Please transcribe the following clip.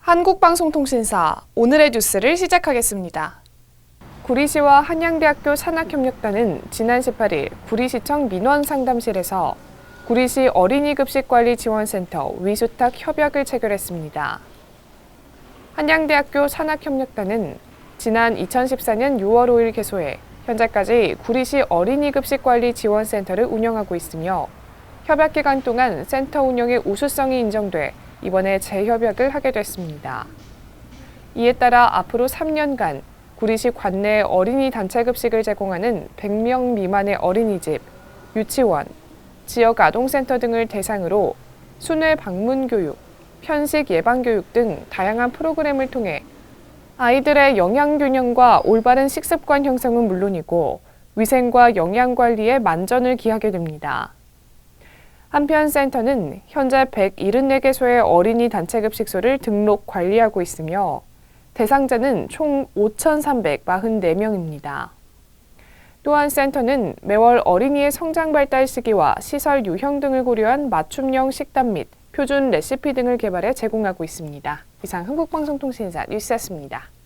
한국방송통신사 오늘의 뉴스를 시작하겠습니다. 구리시와 한양대학교 산학협력단은 지난 18일 구리시청 민원상담실에서 구리시 어린이급식관리지원센터 위수탁 협약을 체결했습니다. 한양대학교 산학협력단은 지난 2014년 6월 5일 개소해 현재까지 구리시 어린이급식관리지원센터를 운영하고 있으며 협약 기간 동안 센터 운영의 우수성이 인정돼 이번에 재협약을 하게 됐습니다. 이에 따라 앞으로 3년간 구리시 관내 어린이 단체 급식을 제공하는 100명 미만의 어린이집, 유치원, 지역 아동센터 등을 대상으로 순회 방문 교육, 편식 예방 교육 등 다양한 프로그램을 통해 아이들의 영양 균형과 올바른 식습관 형성은 물론이고 위생과 영양 관리에 만전을 기하게 됩니다. 한편 센터는 현재 174개소의 어린이 단체 급식소를 등록 관리하고 있으며 대상자는 총 5,344명입니다. 또한 센터는 매월 어린이의 성장 발달 시기와 시설 유형 등을 고려한 맞춤형 식단 및 표준 레시피 등을 개발해 제공하고 있습니다. 이상 한국방송통신사 뉴스였습니다.